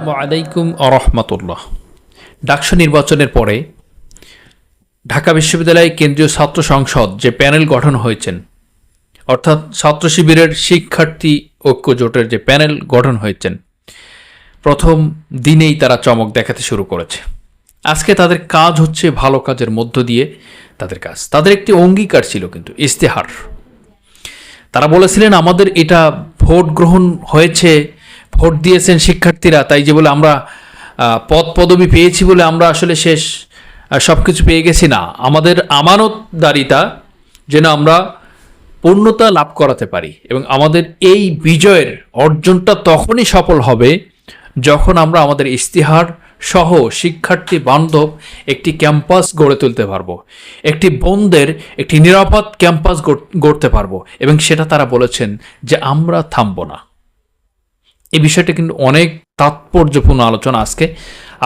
আসসালামু আলাইকুম আরহামতুল্লাহ ডাকসু নির্বাচনের পরে ঢাকা বিশ্ববিদ্যালয়ে কেন্দ্রীয় ছাত্র সংসদ যে প্যানেল গঠন হয়েছেন, অর্থাৎ ছাত্র শিবিরের শিক্ষার্থী ঐক্য জোটের যে প্যানেল গঠন হয়েছেন, প্রথম দিনেই তারা চমক দেখাতে শুরু করেছে। আজকে তাদের কাজ হচ্ছে ভালো কাজের মধ্য দিয়ে তাদের কাজ। তাদের একটি অঙ্গীকার ছিল কিন্তু ইস্তেহার তারা বলেছিলেন, আমাদের এটা ভোট গ্রহণ হয়েছে ভোট দিয়েছেন শিক্ষার্থীরা, তাই যে বলে আমরা পদ পদবি পেয়েছি বলে আমরা আসলে শেষ সব কিছু পেয়ে গেছি না। আমাদের আমানতদারিতা যেন আমরা পূর্ণতা লাভ করাতে পারি এবং আমাদের এই বিজয়ের অর্জনটা তখনই সফল হবে যখন আমরা আমাদের ইস্তিহার সহ শিক্ষার্থী বান্ধব একটি ক্যাম্পাস গড়ে তুলতে পারব, একটি বন্ধের একটি নিরাপদ ক্যাম্পাস গড়- গড়তে পারব এবং সেটা তারা বলেছেন যে আমরা থামবো না। এই বিষয়টা কিন্তু অনেক তাৎপর্যপূর্ণ আলোচনা আজকে।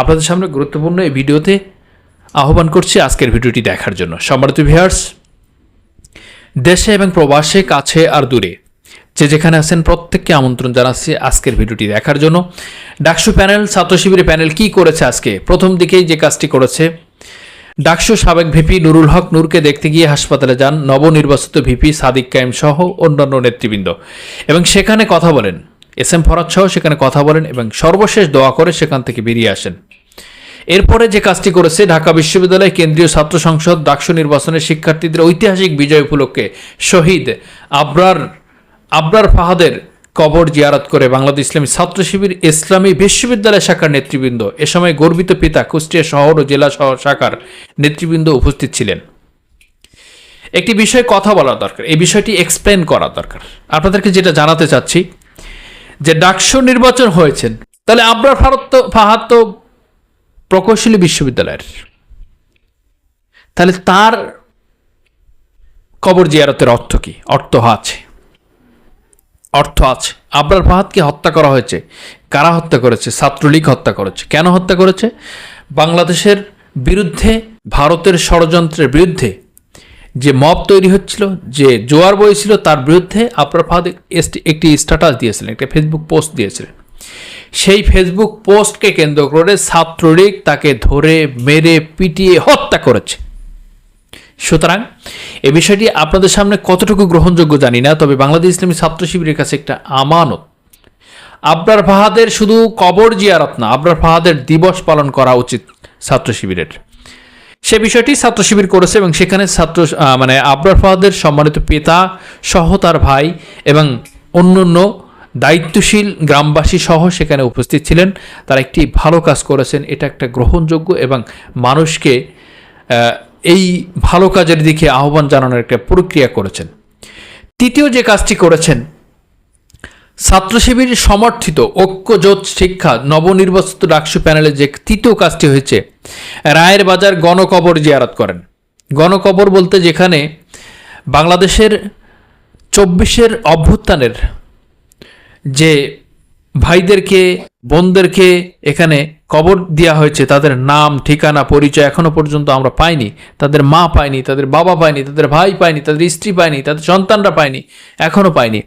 আপনাদের সামনে গুরুত্বপূর্ণ এই ভিডিওতে আহ্বান করছি আজকের ভিডিওটি দেখার জন্য। সম্মানিত ভিউয়ার্স দেশে এবং প্রবাসে কাছে আর দূরে যে যেখানে আছেন প্রত্যেককে আমন্ত্রণ জানাচ্ছি আজকের ভিডিওটি দেখার জন্য। ডাকসু প্যানেল ছাত্র শিবিরের প্যানেল কি করেছে আজকে? প্রথম দিকেই যে কাজটি করেছে, ডাকসু সাবেক ভিপি নুরুল হক নূরকে দেখতে গিয়ে হাসপাতালে যান। নবনির্বাচিত ভিপি সাদিক কায়েম সহ অন্যান্য নেতৃবৃন্দ। এবং সেখানে কথা বলেন। এস এম ফরাজ সহ সেখানে কথা বলেন এবং সর্বশেষ দোয়া করে সেখান থেকে বেরিয়ে আসেন। এরপরে যে কাজটি করেছে, ঢাকা বিশ্ববিদ্যালয় কেন্দ্রীয় ছাত্র সংসদ ডাকসু নির্বাচনের শিক্ষার্থীদের ঐতিহাসিক বিজয় উপলক্ষে শহীদ আবরার আবরার ফাহাদের কবর জিয়ারত করে বাংলাদেশ ইসলামী ছাত্র শিবির ইসলামী বিশ্ববিদ্যালয় শাখার নেতৃবৃন্দ, এ সময় গর্বিত পিতা কুষ্টিয়া শহর ও জেলা শহর শাখার নেতৃবৃন্দ উপস্থিত ছিলেন। একটি বিষয়ে কথা বলা দরকার, এই বিষয়টি এক্সপ্লেন করা দরকার। আপনাদেরকে যেটা জানাতে চাচ্ছি যে ডাকসু নির্বাচন হয়েছেন তাহলে আবরার ফারত ফাহাদ প্রকৌশলী বিশ্ববিদ্যালয়ের। তাহলে তার কবর জিয়ারতের অর্থ কি? অর্থ আছে। অর্থ আছে। আবরার ফাহাদকে হত্যা করা হয়েছে। কারা হত্যা করেছে? ছাত্রলীগ হত্যা করেছে। কেন হত্যা করেছে? বাংলাদেশের বিরুদ্ধে, ভারতের ষড়যন্ত্রের বিরুদ্ধে যে মব তৈরি হচ্ছিল, যে জোয়ার বইছিল তার বিরুদ্ধে আবরার ফাহাদ একটি স্ট্যাটাস দিয়েছিলেন, একটা ফেসবুক পোস্ট দিয়েছিলেন। সেই ফেসবুক পোস্টকে কেন্দ্র করে ছাত্রলীগ তাকে ধরে, মেরে, পিটিয়ে হত্যা করেছে। সুতরাং এ বিষয়টি আপনাদের সামনে কতটুকু গ্রহণযোগ্য জানি না, তবে বাংলাদেশ ইসলামী ছাত্র শিবিরের কাছে একটা আমানত। আবরার ফাহাদের শুধু কবর জিয়ারত না, আবরার ফাহাদের দিবস পালন করা উচিত ছাত্র শিবিরের। সে বিষয়টি ছাত্র শিবির করেছে এবং সেখানে ছাত্র মানে আবরার ফাহাদের সম্মানিত পিতা সহ তার ভাই এবং অন্য অন্য দায়িত্বশীল গ্রামবাসী সহ সেখানে উপস্থিত ছিলেন। তারা একটি ভালো কাজ করেছেন। এটা একটা গ্রহণযোগ্য এবং মানুষকে এই ভালো কাজের দিকে আহ্বান জানানোর একটা প্রক্রিয়া করেছেন। তৃতীয় যে কাজটি করেছেন ছাত্র শিবির সমর্থিত ঐক্যজোট শিক্ষা নবনির্বাচিত ডাকসু প্যানেলে যে তৃতীয় কাজটি হয়েছে, রায়ের বাজার গণকবর জিয়ারত করেন। গণকবর বলতে যেখানে বাংলাদেশের চব্বিশের অভ্যুত্থানের যে ভাইদেরকে, বোনদেরকে এখানে কবর দেওয়া হয়েছে। তাদের নাম, ঠিকানা, পরিচয় এখনও পর্যন্ত আমরা পাইনি। তাদের মা পাইনি তাদের বাবা পাইনি তাদের ভাই পাইনি তাদের স্ত্রী পাইনি তাদের সন্তানরা পায়নি, এখনও পাইনি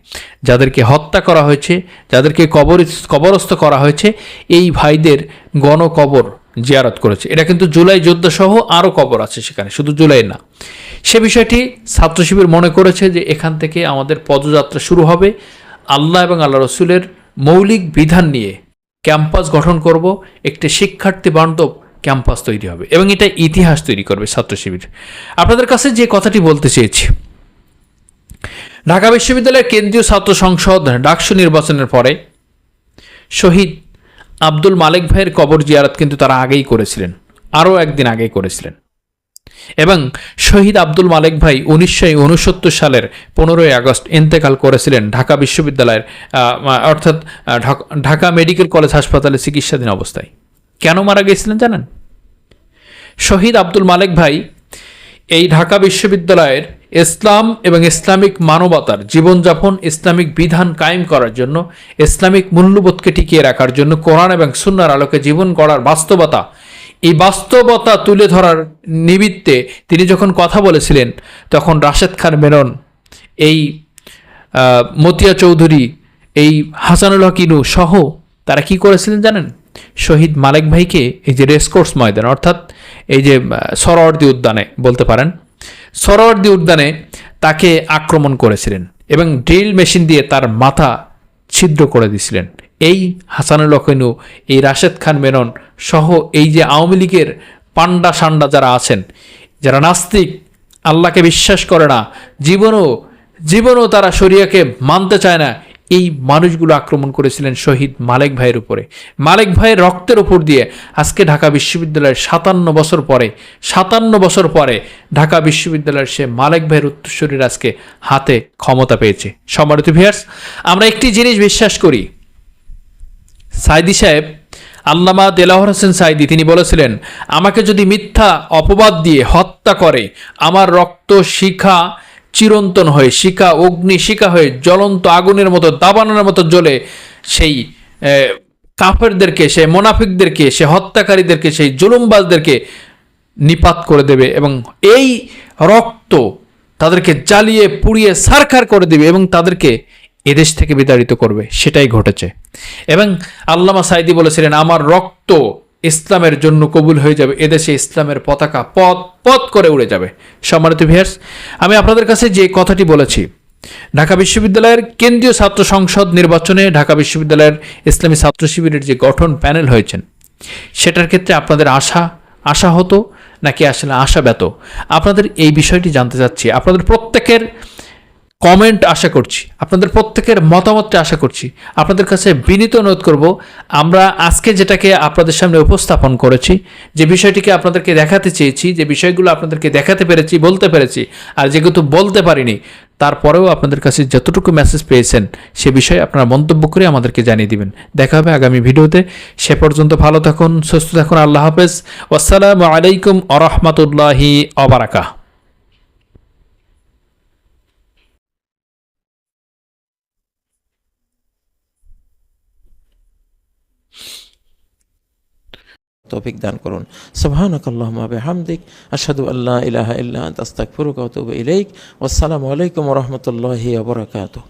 যাদেরকে হত্যা করা হয়েছে, যাদেরকে কবর, কবরস্থ করা হয়েছে, এই ভাইদের গণকবর জিয়ারত করেছে। এটা কিন্তু জুলাই যুদ্ধ সহ আরও কবর আছে সেখানে, শুধু জুলাই না। সে বিষয়টি ছাত্র শিবির মনে করেছে যে এখান থেকে আমাদের পদযাত্রা শুরু হবে। আল্লাহ এবং আল্লাহ রসুলের মৌলিক বিধান নিয়ে ক্যাম্পাস গঠন করব, একটি শিক্ষার্থী বান্ধব ক্যাম্পাস তৈরি হবে এবং এটা ইতিহাস তৈরি করবে ছাত্র শিবির। আপনাদের কাছে যে কথাটি বলতে চেয়েছি, ঢাকা বিশ্ববিদ্যালয়ের কেন্দ্রীয় ছাত্র সংসদ ডাকসু নির্বাচনের পরে শহীদ আব্দুল মালিক ভাইয়ের কবর জিয়ারত কিন্তু তারা আগেই করেছিলেন, আরও একদিন আগেই করেছিলেন। এবং শহীদ আব্দুল মালেক ভাই উনিশশো উনসত্তর সালের পনেরোই আগস্ট ইন্তেকাল করেছিলেন ঢাকা বিশ্ববিদ্যালয়ের অর্থাৎ ঢাকা মেডিকেল কলেজ হাসপাতালে চিকিৎসাধীন অবস্থায়। কেন মারা গিয়েছিলেন জানেন? শহীদ আব্দুল মালেক ভাই এই ঢাকা বিশ্ববিদ্যালয়ের ইসলাম এবং ইসলামিক মানবতার জীবনযাপন, ইসলামিক বিধান কায়েম করার জন্য, ইসলামিক মূল্যবোধকে টিকিয়ে রাখার জন্য কোরআন এবং সুন্নার আলোকে জীবন গড়ার বাস্তবতা এই বাস্তবতা তুলে ধরার নিমিত্তে তিনি যখন কথা বলেছিলেন তখন রাশেদ খান মেনন এই মতিয়া চৌধুরী এই হাসানুল হক ইনু সহ তারা কি করেছিলেন জানেন? শহীদ মালেক ভাইকে এই যে রেসকোর্স ময়দান অর্থাৎ এই যে আহ, সরোয়ার্দী উদ্যানে বলতে পারেন সরোয়ার্দী উদ্যানে তাকে আক্রমণ করেছিলেন এবং ড্রিল মেশিন দিয়ে তার মাথা ছিদ্র করে দিয়েছিলেন এই হাসানুল হকইনু এই রাশেদ খান মেনন সহ এই যে আওয়ামী লীগের পান্ডা সান্ডা যারা আছেন, যারা নাস্তিক, আল্লাহকে বিশ্বাস করে না, জীবনও জীবনও তারা শরিয়াকে মানতে চায় না, এই মানুষগুলো আক্রমণ করেছিলেন শহীদ মালেক ভাইয়ের উপরে। মালেক ভাইয়ের রক্তের উপর দিয়ে আজকে ঢাকা বিশ্ববিদ্যালয়ের সাতান্ন বছর পরে, সাতান্ন বছর পরে ঢাকা বিশ্ববিদ্যালয়ের সে মালেক ভাইয়ের উত্তরসূরির আজকে হাতে ক্ষমতা পেয়েছে। সম্মানিত ভিয়ার্স আমরা একটি জিনিস বিশ্বাস করি সাইদি সাহেব, আল্লামা দেলাহর হোসেন সাইদি, তিনি বলেছিলেন, আমাকে যদি মিথ্যা অপবাদ দিয়ে হত্যা করে, আমার রক্ত শিখা চিরন্তন হয়ে, শিখা অগ্নি শিখা হয়ে, জ্বলন্ত আগুনের মতো দাবানোর মতো জ্বলে, সেই কাফেরদেরকে, সে মোনাফিকদেরকে, সে হত্যাকারীদেরকে, সেই জুলুমবাজদেরকে নিপাত করে দেবে এবং এই রক্ত তাদেরকে জ্বালিয়ে, পুড়িয়ে, সারখার করে দেবে এবং তাদেরকে এদেশ থেকে বিতাড়িত করবে, সেটাই ঘটেছে। এবং আল্লামা সাইদি বলেছিলেন, আমার রক্ত ইসলামের জন্য কবুল হয়ে যাবে, এদেশে ইসলামের পতাকা পথ পথ করে উড়ে যাবে। সম্মানিত ভিয়ার্স আমি আপনাদের কাছে যে কথাটি বলেছি, ঢাকা বিশ্ববিদ্যালয়ের কেন্দ্রীয় ছাত্র সংসদ নির্বাচনে ঢাকা বিশ্ববিদ্যালয়ের ইসলামী ছাত্র শিবিরের যে গঠন প্যানেল হয়েছেন, সেটার ক্ষেত্রে আপনাদের আশা আশা হতো নাকি আসলে আশা ব্যত আপনাদের এই বিষয়টি জানতে চাচ্ছি। আপনাদের প্রত্যেকের কমেন্ট আশা করছি, আপনাদের প্রত্যেকের মতামতটা আশা করছি। আপনাদের কাছে বিনীত অনুরোধ করব, আমরা আজকে যেটাকে আপনাদের সামনে উপস্থাপন করেছি, যে বিষয়টিকে আপনাদেরকে দেখাতে চেয়েছি, যে বিষয়গুলো আপনাদেরকে দেখাতে পেরেছি, বলতে পেরেছি, আর যেহেতু বলতে পারিনি, তারপরেও আপনাদের কাছে যতটুকু মেসেজ পেয়েছেন, সে বিষয়ে আপনারা মন্তব্য করে আমাদেরকে জানিয়ে দিবেন। দেখা হবে আগামী ভিডিওতে। সে পর্যন্ত ভালো থাকুন, সুস্থ থাকুন, আল্লাহ হাফেজ। আসসালামু আলাইকুম আরহামতুল্লাহি অবারাকা তৌফিক দান করুন। সুবহানাক আল্লাহুম্মা বিহামদিক, আশহাদু আল্লা ইলাহা ইল্লা আনতা, আস্তাগফিরুকা ওয়া ইলাইক। আসসালামু আলাইকুম রহমতুল্লাহি বারাকাতুহু।